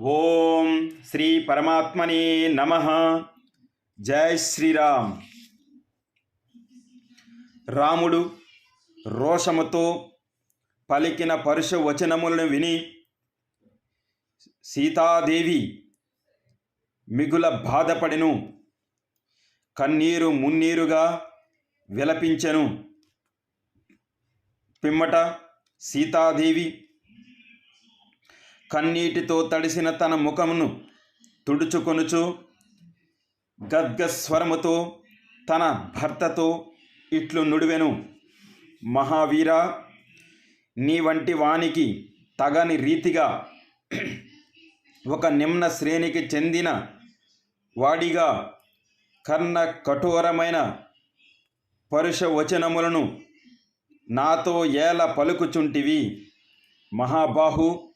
ఓం శ్రీ పరమాత్మనే నమ. జై శ్రీరామ్. రాముడు రోషముతో పలికిన పరుష వచనములను విని సీతాదేవి మిగుల బాధపడెను. కన్నీరు మున్నీరుగా విలపించెను. పిమ్మట సీతాదేవి కన్నీటితో తడిసిన తన ముఖమును తుడుచుకొనుచు గద్గస్వరముతో తన భర్తతో ఇట్లు నుడివెను. మహావీర నీ వంటి వానికి తగని రీతిగా ఒక నిమ్న శ్రేణికి చెందిన వాడిగా కర్ణ కఠోరమైన పరుష వచనములను నాతో ఏల పలుకుచుంటివి. మహాబాహు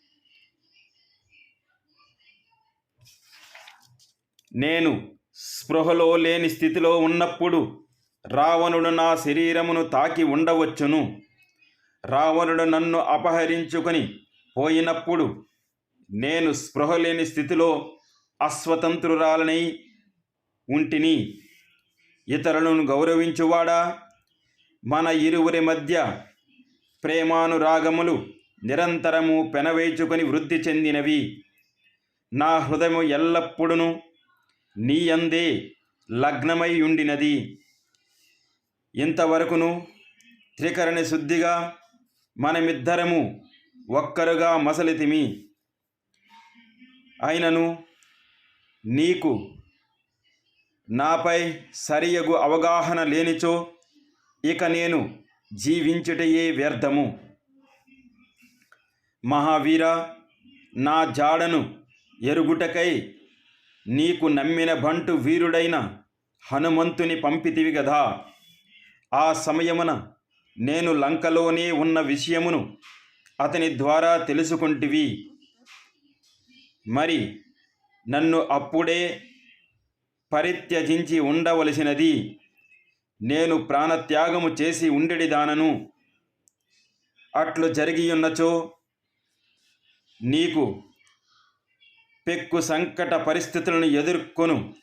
నేను స్పృహలో లేని స్థితిలో ఉన్నప్పుడు రావణుడు నా శరీరమును తాకి ఉండవచ్చును. రావణుడు నన్ను అపహరించుకొని పోయినప్పుడు నేను స్పృహ లేని స్థితిలో అస్వతంత్రురాలనై ఉంటిని. ఇతరులను గౌరవించువాడా? మన ఇరువురి మధ్య ప్రేమానురాగములు నిరంతరము పెనవేచుకొని వృద్ధి చెందినవి. నా హృదయము ఎల్లప్పుడూ నీ అందే లగ్నమై ఉండినది. ఇంతవరకును త్రికరణ శుద్ధిగా మనమిద్దరము ఒక్కరుగా మసలితిమి. అయినను నీకు నాపై సరియగు అవగాహన లేనిచో ఇక నేను జీవించుటయే వ్యర్థము. మహావీర నా జాడను ఎరుగుటకై నీకు నమ్మిన బంటు వీరుడైన హనుమంతుని పంపితివి గదా. ఆ సమయమున నేను లంకలోనే ఉన్న విషయమును అతని ద్వారా తెలుసుకుంటివి. మరి నన్ను అప్పుడే పరిత్యజించి ఉండవలసినది నేను ప్రాణత్యాగము చేసి ఉండెడిదానను. అట్లు జరిగియున్నచో నీకు పెక్కు సంకట పరిస్థితులను ఎదుర్కొను.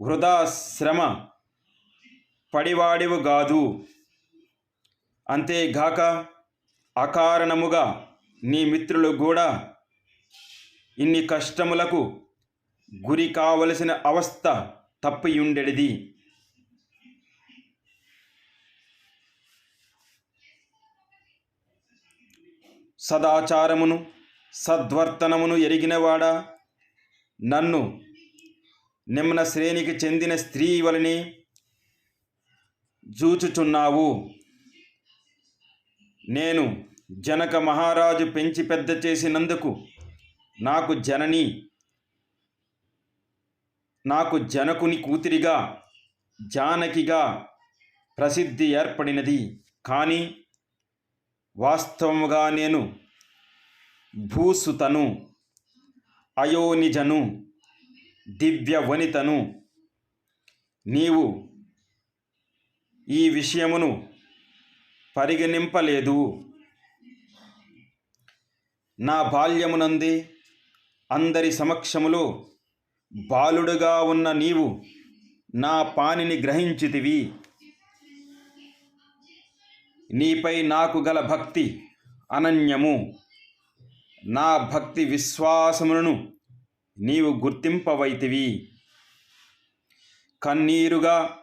వృధా శ్రమ పడివాడివు కాదు అంతేగాక అకారణముగా నీ మిత్రులు కూడా ఇన్ని కష్టములకు గురి కావలసిన అవస్థ తప్పియుండెడిది. సదాచారమును సద్వర్తనమును ఎరిగినవాడా? నన్ను నిమ్న శ్రేణికి చెందిన స్త్రీ వలని జూచుచున్నావు. నేను జనక మహారాజు పెంచి పెద్ద చేసినందుకు నాకు జనని నాకు జనకుని కూతురిగా జానకిగా ప్రసిద్ధి ఏర్పడినది. కానీ వాస్తవముగా నేను భూసుతను. అయోనిజను దివ్య వనితను నీవు ఈ విషయమును పరిగణింపలేదు. నా బాల్యమునంది అందరి సమక్షములో బాలుడుగా ఉన్న నీవు నా పానిని గ్రహించితివి. నీపై నాకు గల భక్తి అనన్యము. నా భక్తి విశ్వాసములను నీవు గుర్తింపవైతివి. కన్నీరుగా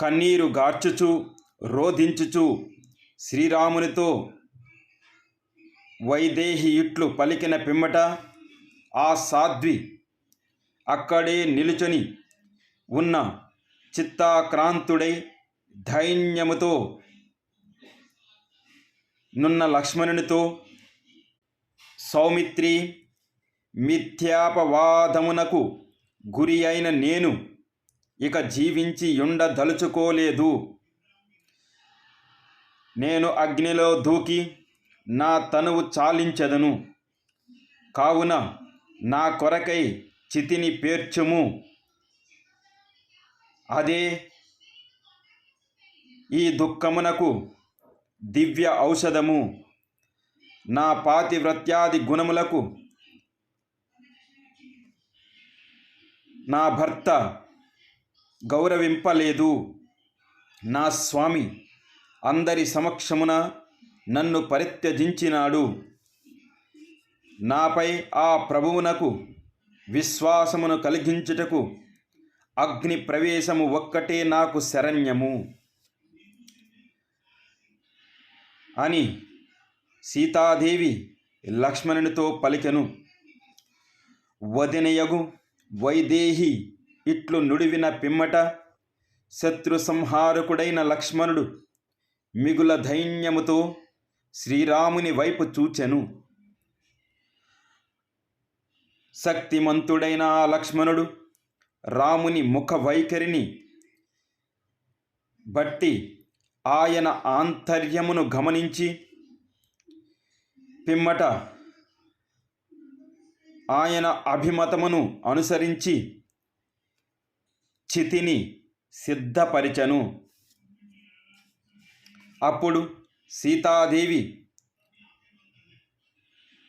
కన్నీరు గార్చుచు రోధించుచు శ్రీరామునితో వైదేహియుట్లు పలికిన పిమ్మట ఆ సాధ్వి అక్కడే నిలుచొని ఉన్న చిత్తాక్రాంతుడై ధైన్యముతో నున్న లక్ష్మణునితో సౌమిత్రి మిథ్యాపవాదమునకు గురి అయిన నేను ఇక జీవించి ఉండదలుచుకోలేదు నేను అగ్నిలో దూకి నా తనువు చాలించదను. కావున నా కొరకై చితిని పేర్చుము. అదే ఈ దుఃఖమునకు దివ్య ఔషధము. నా పాతివ్రత్యాది గుణములకు నా భర్త గౌరవింపలేదు. నా స్వామి అందరి సమక్షమున నన్ను పరిత్యజించినాడు. నాపై ఆ ప్రభువునకు విశ్వాసమును కలిగించుటకు అగ్ని ప్రవేశము ఒక్కటే నాకు శరణ్యము అని సీతాదేవి లక్ష్మణునితో పలికెను. వదినయగు వైదేహి ఇట్లు నుడివిన పిమ్మట శత్రు సంహారకుడైన లక్ష్మణుడు మిగుల ధైన్యముతో శ్రీరాముని వైపు చూచెను. శక్తిమంతుడైన ఆ లక్ష్మణుడు రాముని ముఖ వైఖరిని బట్టి ఆయన ఆంతర్యమును గమనించి పిమ్మట ఆయన అభిమతమును అనుసరించి చితిని సిద్ధపరిచను. అప్పుడు సీతాదేవి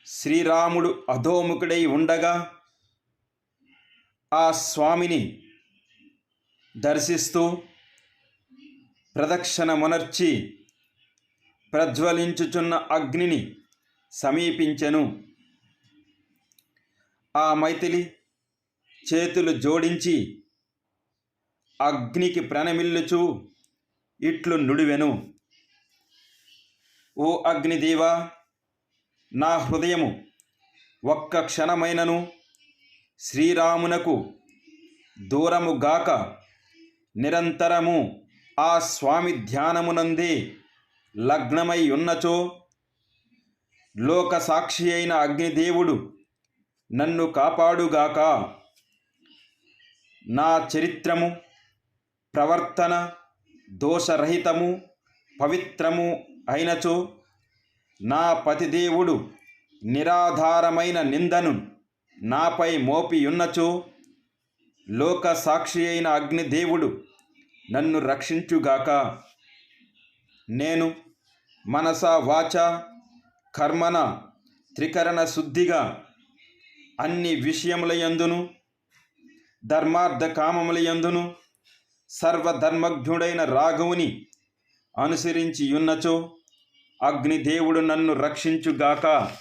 శ్రీరాముడు అధోముఖుడై ఉండగా ఆ స్వామిని దర్శిస్తూ ప్రదక్షిణమునర్చి ప్రజ్వలించుచున్న అగ్నిని సమీపించెను. ఆ మైథిలి చేతులు జోడించి అగ్నికి ప్రణమిల్లుచు ఇట్లు నుడివెను. ఓ అగ్నిదేవా నా హృదయము ఒక్క క్షణమైనను శ్రీరామునకు దూరముగాక నిరంతరము ఆ స్వామి ధ్యానమునందే లగ్నమై ఉన్నచో లోక సాక్షి అయిన అగ్నిదేవుడు నన్ను కాపాడుగాక. నా చరిత్రము ప్రవర్తన దోషరహితము పవిత్రము అయినచో నా పతిదేవుడు నిరాధారమైన నిందను నాపై మోపియున్నచో లోక సాక్షి అయిన అగ్నిదేవుడు నన్ను రక్షించుగాక. నేను మనస వాచ కర్మన త్రికరణ శుద్ధిగా అన్ని విషయముల యందును ధర్మార్థ కామముల యందును సర్వధర్మజ్ఞుడైన రాఘవుని అనుసరించి ఉన్నచో అగ్నిదేవుడు నన్ను రక్షించుగాక.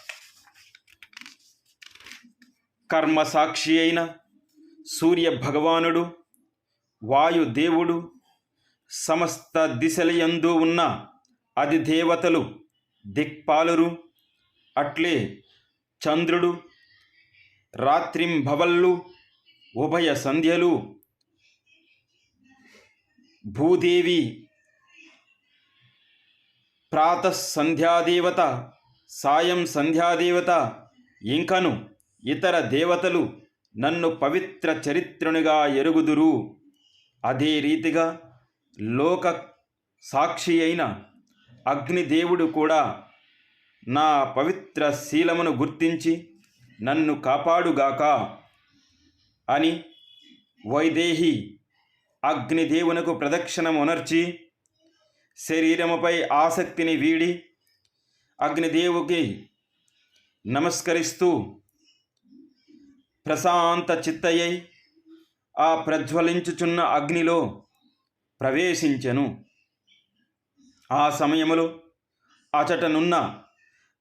కర్మ సాక్షి అయిన సూర్య భగవానుడు వాయుదేవుడు సమస్త దిశలయందు ఉన్న అధిదేవతలు దిక్పాలురు అట్లే చంద్రుడు రాత్రింభవళ్ళు ఉభయ సంధ్యలు భూదేవి ప్రాతః సంధ్యాదేవత సాయం సంధ్యాదేవత ఇంకను ఇతర దేవతలు నన్ను పవిత్ర చరిత్రునిగా ఎరుగుదురు. అదే రీతిగా లోక సాక్షి అయిన అగ్నిదేవుడు కూడా నా పవిత్ర శీలమును గుర్తించి నన్ను కాపాడుగాక అని వైదేహి అగ్నిదేవునకు ప్రదక్షిణమునర్చి శరీరముపై ఆసక్తిని వీడి అగ్నిదేవుకి నమస్కరిస్తూ ప్రశాంత చిత్తయ్యై ఆ ప్రజ్వలించుచున్న అగ్నిలో ప్రవేశించెను. ఆ సమయములో అచటనున్న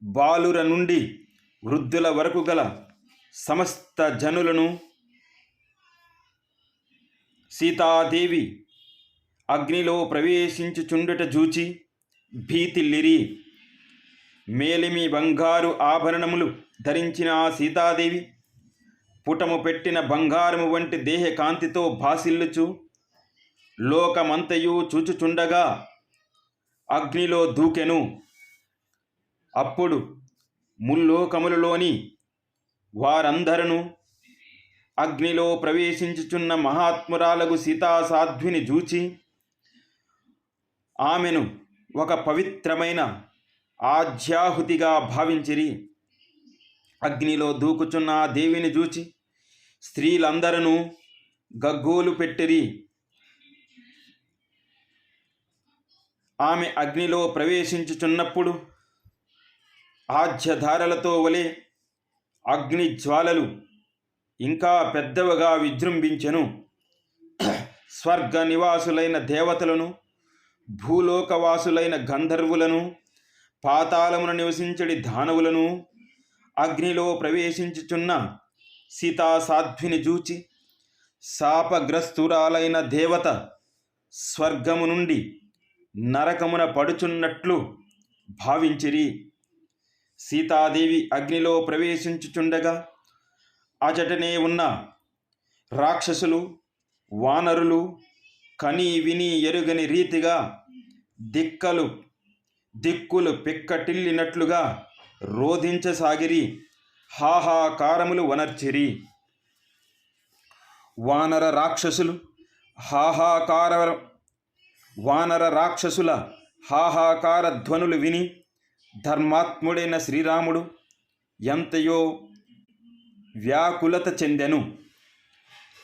బాలుర నుండి వృద్ధుల వరకు గల సమస్త జనులను సీతాదేవి అగ్నిలో ప్రవేశించుచుండుట జూచి భీతిల్లిరి మేలిమి బంగారు ఆభరణములు ధరించిన ఆ సీతాదేవి పుటము పెట్టిన బంగారము వంటి దేహ కాంతితో భాసిల్లుచు లోకమంతయు చూచుచుండగా అగ్నిలో దూకెను. అప్పుడు ముల్లోకములలోని వారందరను అగ్నిలో ప్రవేశించుచున్న మహాత్మురాలకు సీతాసాధ్విని చూచి ఆమెను ఒక పవిత్రమైన ఆధ్యాహుతిగా భావించిరి. అగ్నిలో దూకుచున్న ఆ దేవిని చూచి స్త్రీలందరూ గగ్గోలు పెట్టిరి. ఆమె అగ్నిలో ప్రవేశించుచున్నప్పుడు ఆజ్యధారలతో వలె అగ్ని జ్వాలలు ఇంకా పెద్దవిగా విజృంభించెను. స్వర్గ నివాసులైన దేవతలను భూలోకవాసులైన గంధర్వులను పాతాళమున నివసించడి దానవులను అగ్నిలో ప్రవేశించుచున్న సీతాసాధ్విని జూచి శాపగ్రస్తురాలైన దేవత స్వర్గము నుండి నరకమున పడుచున్నట్లు భావించిరి. సీతాదేవి అగ్నిలో ప్రవేశించుచుండగా అచటనే ఉన్న రాక్షసులు వానరులు కని విని ఎరుగని రీతిగా దిక్కలు దిక్కులు పిక్కటిల్లినట్లుగా రోధించసాగిరి హాహాకారములు వనర్చిరి. వానర రాక్షసులు హాహాకార వానర రాక్షసుల హాహాకార ధ్వనులు విని ధర్మాత్ముడైన శ్రీరాముడు ఎంతయో వ్యాకులత చెందెను.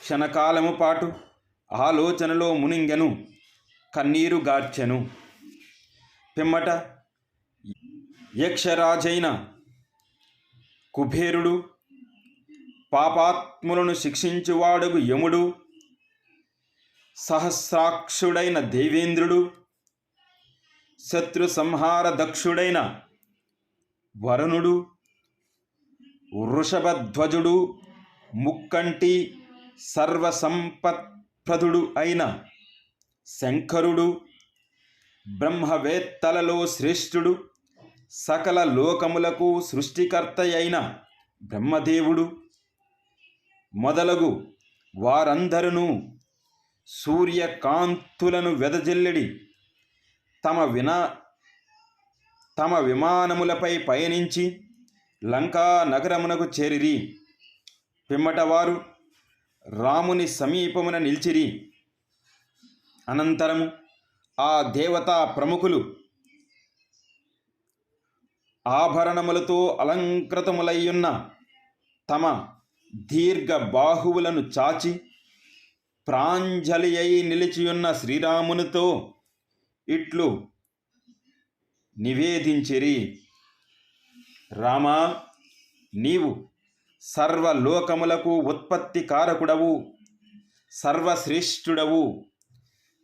క్షణకాలము పాటు ఆలోచనలో మునింగెను కన్నీరు గార్చెను. పిమ్మట యక్షరాజైన కుబేరుడు పాపాత్ములను శిక్షించువాడుగు యముడు సహస్రాక్షుడైన దేవేంద్రుడు శత్రు సంహార దక్షుడైన వరుణుడు వృషభధ్వజుడు ముక్కంటి సర్వసంపత్ప్రదుడు అయిన శంకరుడు బ్రహ్మవేత్తలలో శ్రేష్ఠుడు సకల లోకములకు సృష్టికర్త అయిన బ్రహ్మదేవుడు. మొదలగు వారందరూ సూర్యకాంతులను వెదజల్లెడి తమ వినా తమ విమానములపై పయనించి లంకా నగరమునకు చేరిరి. పిమ్మటవారు రాముని సమీపమున నిలిచిరి. అనంతరము ఆ దేవతా ప్రముఖులు ఆభరణములతో అలంకృతములయ్యున్న తమ దీర్ఘ బాహువులను చాచి ప్రాంజలి అయి నిలిచియున్న శ్రీరామునితో ఇట్లు నివేదించిరి. రామా నీవు సర్వలోకములకు ఉత్పత్తి కారకుడవు సర్వశ్రేష్ఠుడవు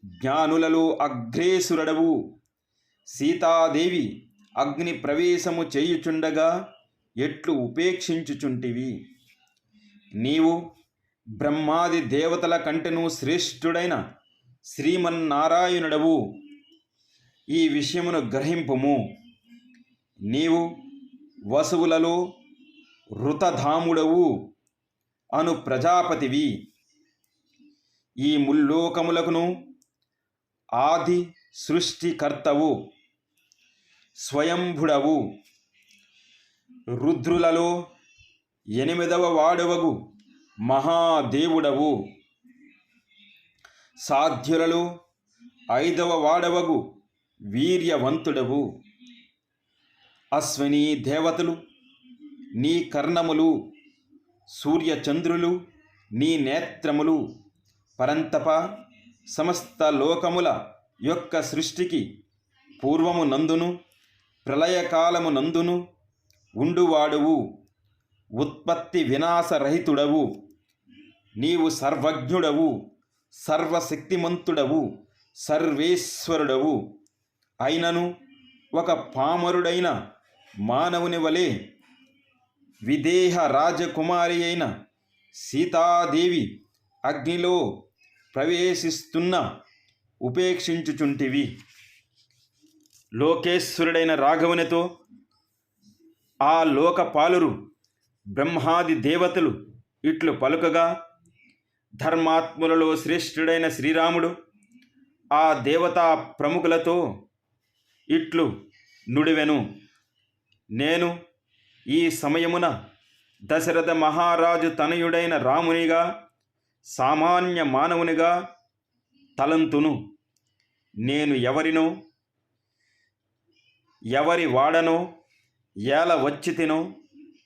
జ్ఞానులలో అగ్రేసురుడవు. సీతాదేవి అగ్ని ప్రవేశము చేయుచుండగా ఎట్లు ఉపేక్షించుచుంటివి? నీవు బ్రహ్మాది దేవతల కంటెను శ్రేష్ఠుడైన శ్రీమన్నారాయణుడవు. ఈ విషయమును గ్రహింపుము. నీవు వసువులలో ఋతధాముడవు అను ప్రజాపతివి. ఈ ముల్లోకములకును ఆది సృష్టికర్తవు స్వయంభుడవు. రుద్రులలో ఎనిమిదవ వాడవగు. మహాదేవుడవు. సాధ్యులలో ఐదవ వాడవగు వీర్యవంతుడవు. అశ్విని దేవతలు నీ కర్ణములు సూర్యచంద్రులు నీ నేత్రములు పరంతప సమస్త లోకముల యొక్క సృష్టికి పూర్వము నందును ప్రళయకాలము నందును ఉండువాడువు ఉత్పత్తి వినాశరహితుడవు. నీవు సర్వజ్ఞుడవు సర్వశక్తిమంతుడవు సర్వేశ్వరుడవు. అయినను ఒక పామరుడైన మానవుని వలె విదేహ రాజకుమారి అయిన సీతాదేవి అగ్నిలో ప్రవేశిస్తున్న ఉపేక్షించుచుంటివి. లోకేశ్వరుడైన రాఘవునితో ఆ లోకపాలురు బ్రహ్మాది దేవతలు ఇట్లు పలుకగా ధర్మాత్ములలో శ్రేష్ఠుడైన శ్రీరాముడు ఆ దేవతా ప్రముఖులతో ఇట్లు నుడివెను. నేను ఈ సమయమున దశరథ మహారాజు తనయుడైన రామునిగా సామాన్య మానవునిగా తలంతును. నేను ఎవరినో ఎవరి వాడనో ఏల వచ్చితినో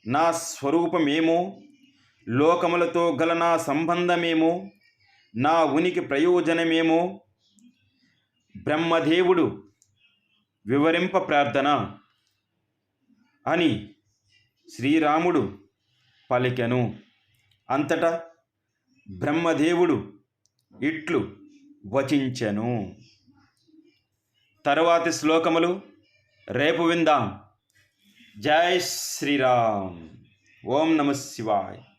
నా స్వరూపమేమో లోకములతో గల నా సంబంధమేమో? నా ఉనికి ప్రయోజనమేమో? బ్రహ్మదేవుడు వివరింప ప్రార్థన అని శ్రీరాముడు పలికెను. అంతటా బ్రహ్మదేవుడు ఇట్లు వచించెను. తరువాతి శ్లోకములు రేపు విందాం. జై శ్రీరామ్. ఓం నమ శివాయ్.